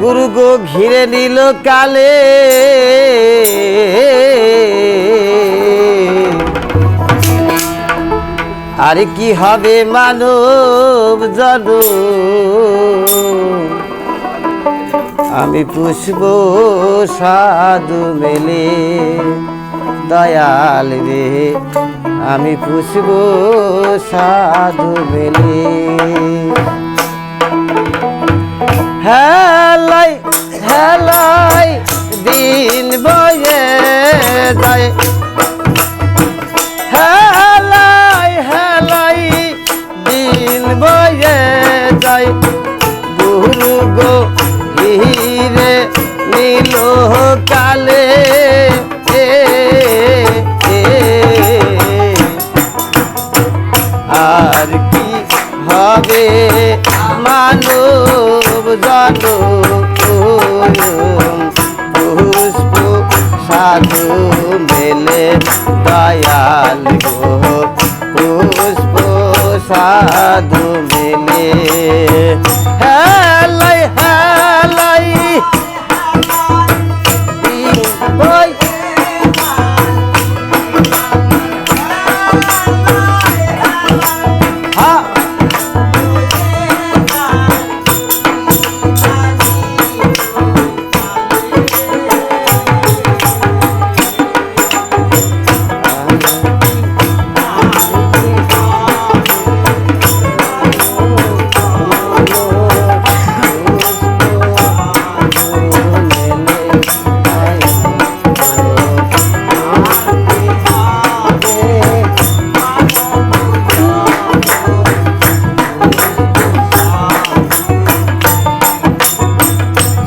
গুরু গো ঘিরে নিল কালে। আরে কি হবে মানব জন? আমি পুষব সাধু মেলে। দয়াল রে, আমি পুষব সাধু মেলে। হেলাই হেলাই দিন বয়ে যায়। মানব পুষ্প সাধু মেলে দয়াল পুষ্প সাধু মেলে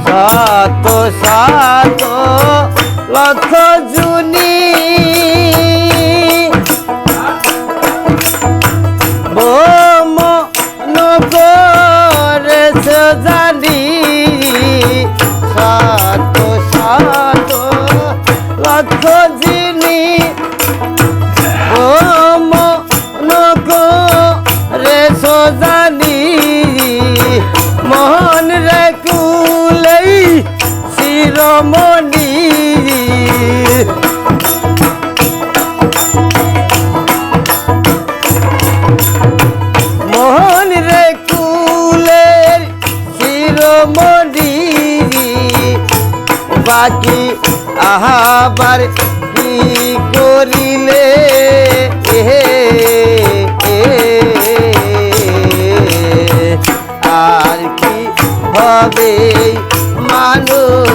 সাত সাত লক্ষ জুনি। শিরমণি মোহন রে কুলের শিরমণি। বাকি আহাবার কি করিলে? এহে আর কি হবে মানব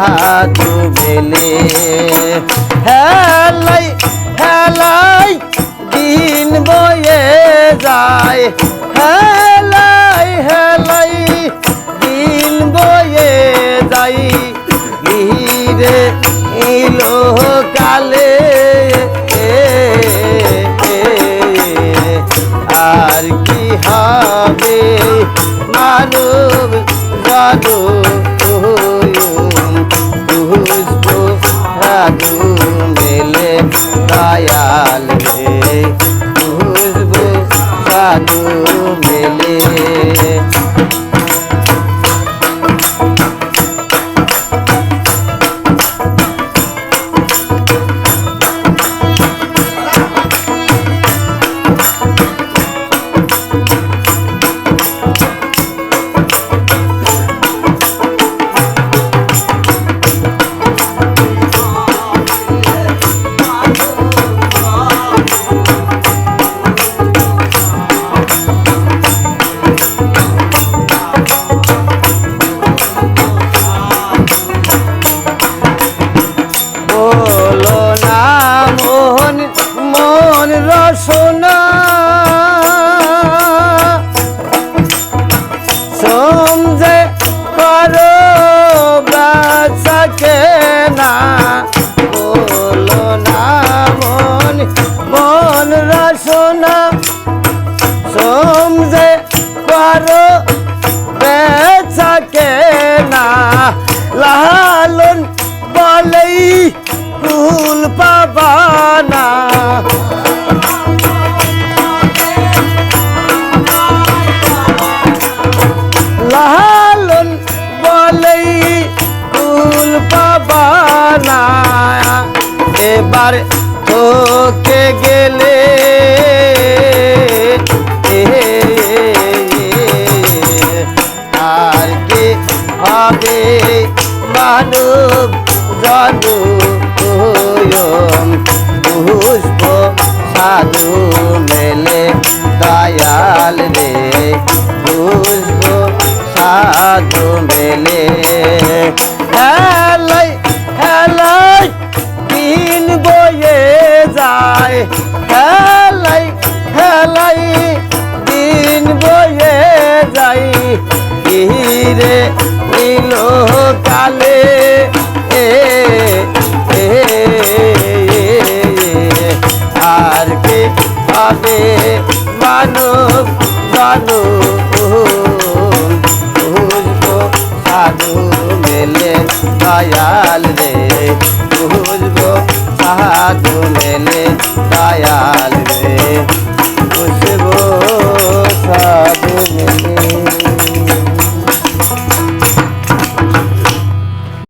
সাধু মেলে হেলাই হেলাই, দিন বয়ে যায়। হেলাই হেলাই, দিন বয়ে যাই গিরে ইলো কালে আর কি হবে? মানব জাদু সাধু মেলে দয়াল রে পুষ্প Claro. এবার তোকে গেলে আর কি হবে? মানব জানু পুষ্প সাধু মেলে দয়াল রে। পুষ্প সাধু মেলে ধীরে নীল কালে। এ আর কে পাবে মানব জানো? সাধু মেলে দয়াল রে। বুঝব সাধু মেলে দয়াল রে।